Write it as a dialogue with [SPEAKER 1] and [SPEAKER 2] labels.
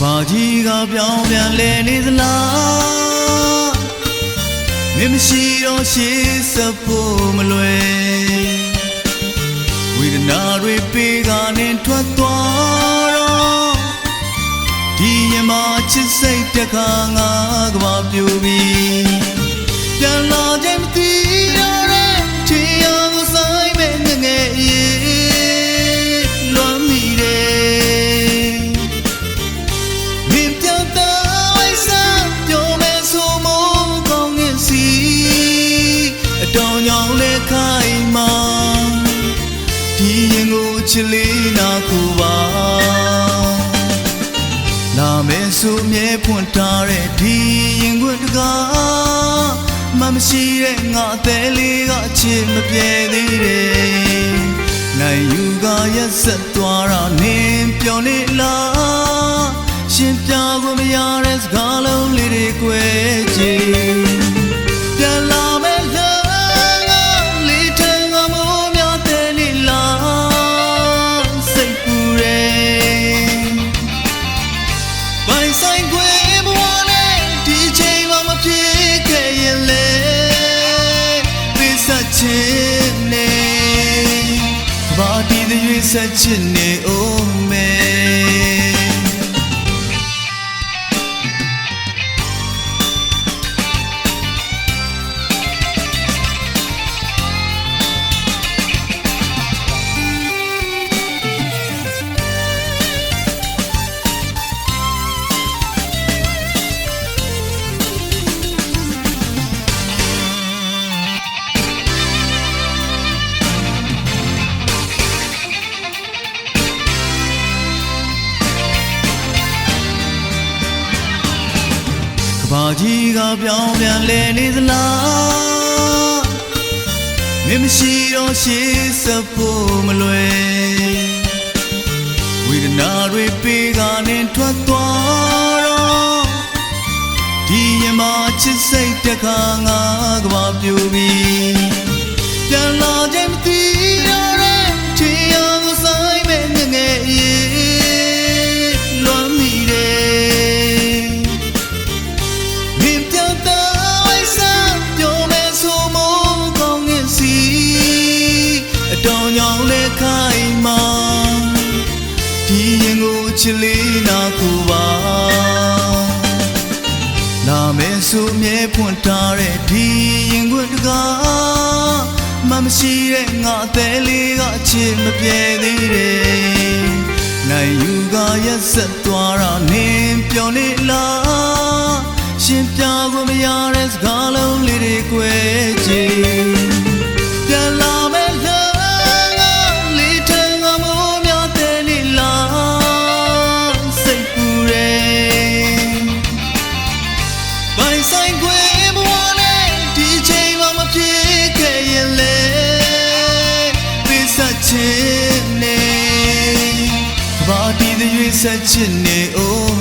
[SPEAKER 1] ဘာကြီးကပြောင်းပြန်လဲနေသလားမင်းမရှိတော့ရှေးစဖို့မလွယ်ဝေဒနာတွေပေးကနေထွက်သွားတော့ဒီရမချစ်စိတ်တခါငါကဘာပြူပြီး ဒီရင်ကိုချစ်လေးနာခုပါလာမယ်ဆိုမြဲဖွင့်ထားတဲ့ဒီရင်ခွန်းတကားမမရှိတဲ့ငါအသေးလေးကချစ်မပြေသေးတယ်နိုင်ယူကရက်ဆက်သွားတာနင်းပြောနေ ဆိုင်ခွေဘဝနဲ့ဒီချိန်မှမဖြစ်ခဲ့ရင်လေပိစချင်နေဘာဒီ de ရွေးဆက်ချင်နေ oh ဘာကြီးကပြောင်းပြန်လဲနေသလားမင်းမရှိတော့ရှေးစဖို့မလွယ်ဝေဒနာတွေပေးကနေထွက်သွားတော့ဒီရမချစ်စိတ်တခါငါကဘာပြူပြီးပြန်လာခြင်းမသိ ချစ်လေးနာခုပါလာမယ်ဆိုမြဲဖွင့်ထားတဲ့ဒီရင်ခွန်းတကားမမရှိတဲ့ငါအသေးလေးကချစ်မပြေသေးတယ်နိုင်ယူကရက်ဆက်သွားတာနင်းပြောနေလားရှင်ပြကိုမရတဲ့စကားလုံးလေးတွေ꿰ကြ ချင်နေဘာဒီ de ရွေးဆက်ချင်နေ oh